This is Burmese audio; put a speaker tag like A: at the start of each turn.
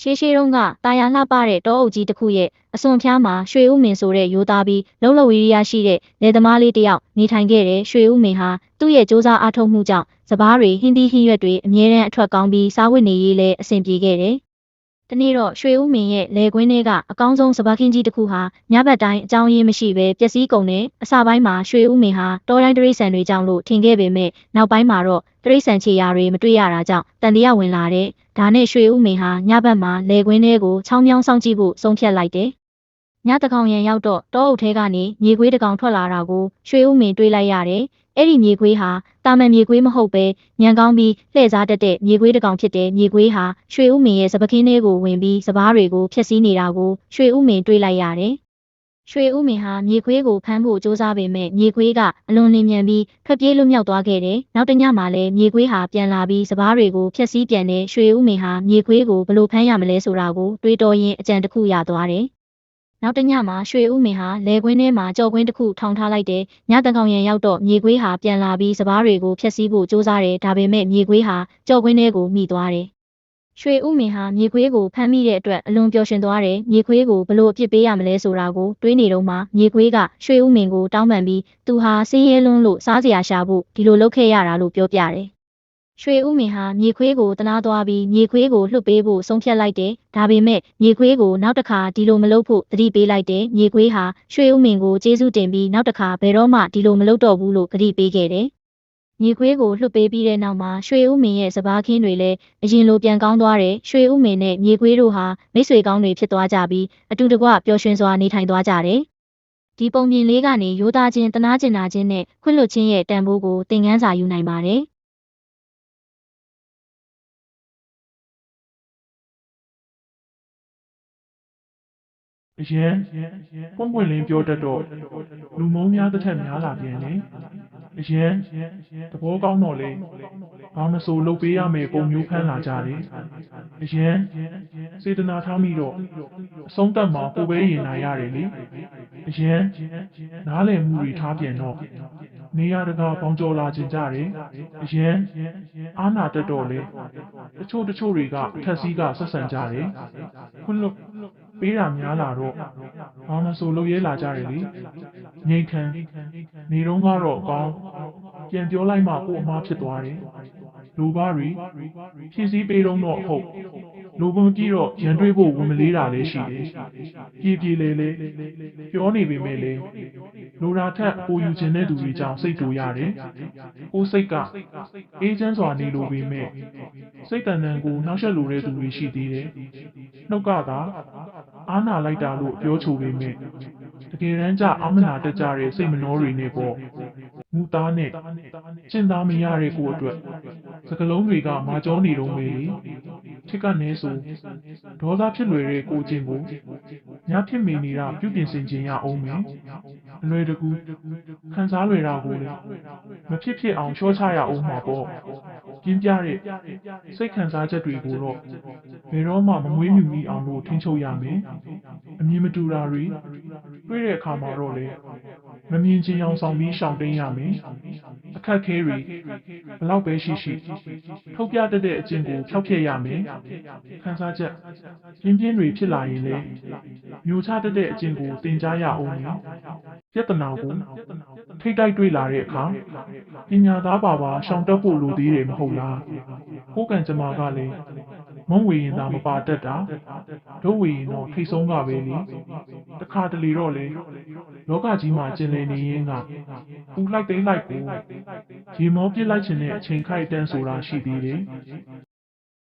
A: ရှေးရှေးတုန်းကတာယာလှပတဲ့တောအုပ်ကြီးတစ်ခုရဲ့အစွန်ဖျားမှာရွှေဦးမင်ဆိုတဲ့ရိုးသားပြီးလုံလဝီရိယရှိတဲ့လယ်သမားလေးတစ်ယောက်နေထိုင်ခဲ့တဲ့ရွှေဦးမင်ဟာသူ့ရဲ့စ조사အားထုတ်မှုကြောင့်စပားတွေဟင်းသီးဟင်းရွက်တွေအမြဲတမ်းအထွက်ကောင်းပြီးစားဝတ်နေရေးလည်းအဆင်ပြေခဲ့တယ်။ တနေ့တော့ရွှေဦးမင်ရဲ့လယ်ကွင်းထဲကအကောင်းဆုံးစပားခင်းကြီးတစ်ခုဟာညဘက်တိုင်းအကြောင်းရင်းမရှိဘဲပျက်စီးကုန်တယ်။အစပိုင်းမှာရွှေဦးမင်ဟာတောတိုင်းတရိษံတွေကြောင့်လို့ထင်ခဲ့ပေမဲ့နောက်ပိုင်းမှာတော့တရိษံခြေရာတွေမတွေ့ရတာကြောင့်တန်တရားဝင်လာတဲ့ဒါနဲ့ရွှေဦးမင်ဟာညဘက်မှာလယ်ကွင်းထဲကိုချောင်းမြောင်းဆောင်ကြည့်ဖို့ဆုံးဖြတ်လိုက်တယ်။ညတကောင်ရန်ရောက်တော့တောအုပ်ထဲကနေမြေခွေးတစ်ကောင်ထွက်လာတာကိုရွှေဦးမင်တွေ့လိုက်ရတယ်။ အဲ့ဒီမြေခွေးဟာတာမန်မြေခွေးမဟုတ်ပဲညံကောင်းပြီးလှည့်စားတတ်တဲ့မြေခွေးတစ်ကောင်ဖြစ်တဲ့မြေခွေးဟာရွှေဦးမင်ရဲ့စပကင်းထဲကိုဝင်ပြီးစပားတွေကိုဖျက်ဆီးနေတာကိုရွှေဦးမင်တွေ့လိုက်ရတယ်။ရွှေဦးမင်ဟာမြေခွေးကိုဖမ်းဖို့ကြိုးစားပေမဲ့မြေခွေးကအလွန်လင်းမြန်ပြီးထွက်ပြေးလွတ်မြောက်သွားခဲ့တယ်။နောက်တစ်ညမှာလည်းမြေခွေးဟာပြန်လာပြီးစပားတွေကိုဖျက်ဆီးပြန်တဲ့ရွှေဦးမင်ဟာမြေခွေးကိုဘယ်လိုဖမ်းရမလဲဆိုတာကိုတွေးတောရင်းအကြံတစ်ခုရသွားတယ်။ နောက်တစ်ညမှာရွှေဦးမင်ဟာလယ်ကွင်းထဲမှာကြော်ကွင်းတစ်ခုထောင်ထားလိုက်တယ်။ညတကောင်ရန်ရောက်တော့မြေခွေးဟာပြန်လာပြီးစပားတွေကိုဖျက်ဆီးဖို့ကြိုးစားတယ်။ဒါပေမဲ့မြေခွေးဟာကြော်ကွင်းထဲကိုမိသွားတယ်။ရွှေဦးမင်ဟာမြေခွေးကိုဖမ်းမိတဲ့အတွက်အလွန်ပျော်ရွှင်သွားတယ်။မြေခွေးကိုဘလို့အပြစ်ပေးရမလဲဆိုတာကိုတွေးနေတော့မှမြေခွေးကရွှေဦးမင်ကိုတောင်းပန်ပြီးသူဟာဆေးရဲလွန်းလို့စားစရာရှာဖို့ဒီလိုလုပ်ခဲ့ရတာလို့ပြောပြတယ်။ ရွှေဦးမင်ဟာမြေခွေးကိုတနာသွားပြီးမြေခွေးကိုလှုပ်ပေးဖို့ဆုံးဖြတ်လိုက်တယ်။ဒါပေမဲ့မြေခွေးကိုနောက်တစ်ခါဒီလိုမလုပ်ဖို့သတိပေးလိုက်တယ်။မြေခွေးဟာရွှေဦးမင်ကိုကျေးဇူးတင်ပြီးနောက်တစ်ခါဘယ်တော့မှဒီလိုမလုပ်တော့ဘူးလို့ကတိပေးခဲ့တယ်။မြေခွေးကိုလှုပ်ပေးပြီးတဲ့နောက်မှာရွှေဦးမင်ရဲ့စပားခင်းတွေလည်းအရင်လိုပြန်ကောင်းသွားတယ်။ရွှေဦးမင်နဲ့မြေခွေးတို့ဟာမိတ်ဆွေကောင်းတွေဖြစ်သွားကြပြီးအတူတကွပျော်ရွှင်စွာနေထိုင်သွားကြတယ်။ဒီပုံပြင်လေးကနေရိုးသားခြင်းတနာကျင်နာခြင်းနဲ့ခွင့်လွှတ်ခြင်းရဲ့တန်ဖိုးကိုသင်ခန်းစာယူနိုင်ပါတယ်။
B: အရင်ပွင့်ပွင့်လင်းပြောတတ်တော့လူမုံများတစ်ထက်များလာပြန်တယ်အရင်သဘောကောင်းတော့လေဘာမဆိုလုပ်ပေးရမယ်ပုံမျိုးဖမ်းလာကြတယ်အရင်စေတနာထားမိတော့အဆုံးသတ်မှာကိုပဲရင်နိုင်ရတယ်လေအရင်နားလည်မှုတွေထားပြန်တော့ နေရတကာပေါင်းကျော်လာခြင်းကြတယ်အရင်အာနာတက်တော့လေတချို့တချို့တွေကအထက်စီးကဆက်ဆံကြတယ်ခွန်းလွတ်ပေးတာများလာတော့ဘာမဆိုလုပ်ရဲလာကြတယ်လေငိတ်ခံနေတော့ကတော့ကောင်းပြန်ပြောလိုက်မှကို့အမားဖြစ်သွားတယ် လူပါတွေဖြည့်စည်းပေးတော့တော့ဟုတ်လူပုံကြည့်တော့ရန်တွေးဖို့ဝင်မလေးတာလည်းရှိတယ်ပြေးပြေးလေလေပြောနေပေမဲ့လေလူရာထက်ပိုယူခြင်းတဲ့သူတွေကြောင့်စိတ်တူရတယ်ကိုယ်စိတ်ကအေးချမ်းစွာနေလိုပေမဲ့စိတ်တန်တန်ကိုနှောက်ယှက်လိုတဲ့သူတွေရှိသေးတယ်နှုတ်ကသာအာနာလိုက်တာလို့ပြောချိုပေမဲ့တကယ်တမ်းကျအမနာတတ်ကြတဲ့စိတ်မနှောတွေနဲ့ပေါ့မူသားနဲ့ကျင့်သားမရတဲ့ကိုအတွက် စကလုံးတွေကမာကြောနေတော့မေလေထစ်ကနေဆိုဒေါသဖြစ်လွယ်တဲ့ကိုချင်းကိုညာဖြစ်မိနေတာပြုပြင်ဆင်ခြင်းရအောင်မယ်အလွယ်တကူခံစားလွယ်တာကိုလေမဖြစ်ဖြစ်အောင်ချောချရအောင်မှာပေါ့ပြင်းပြတဲ့စိတ်ခံစားချက်တွေကိုတော့ဘယ်တော့မှမမွေးမြူမိအောင်လို့ထိန်းချုပ်ရမယ်အမြင်မတူတာတွေတွေ့တဲ့အခါမှာတော့လေမမြင်ချင်အောင်ဆောင်ပြီးရှောင်တိန်ရမယ် အခက်ခဲတွေဘလောက်ပဲရှိရှိထုတ်ပြတတ်တဲ့အကျင့်ကိုဖျောက်ဖျက်ရမယ်ခံစားချက်ပြင်းပြင်းတွေဖြစ်လာရင်လေမျိုးချတတ်တဲ့အကျင့်ကိုသင်ကြားရအောင်မယ်ပြဿနာကိုထိတ်တိုက်တွေ့လာတဲ့အခါပညာသားပါပါရှောင်တက်ဖို့လိုသေးတယ်မဟုတ်လားကိုယ်ကံကြမ္မာကလည်းမုံဝေရင်သာမပါတတ်တာတို့ဝေရင်တော့ထိတ်ဆုံးကပဲလေတခါတလေတော့လေ လောကကြီးမှာကျင်လည်နေရင်ကပူလိုက်သိမ်းလိုက်ကိုရေမောပြစ်လိုက်ခြင်းနဲ့အချိန်ခိုက်တန်းဆိုတာရှိသေးတယ်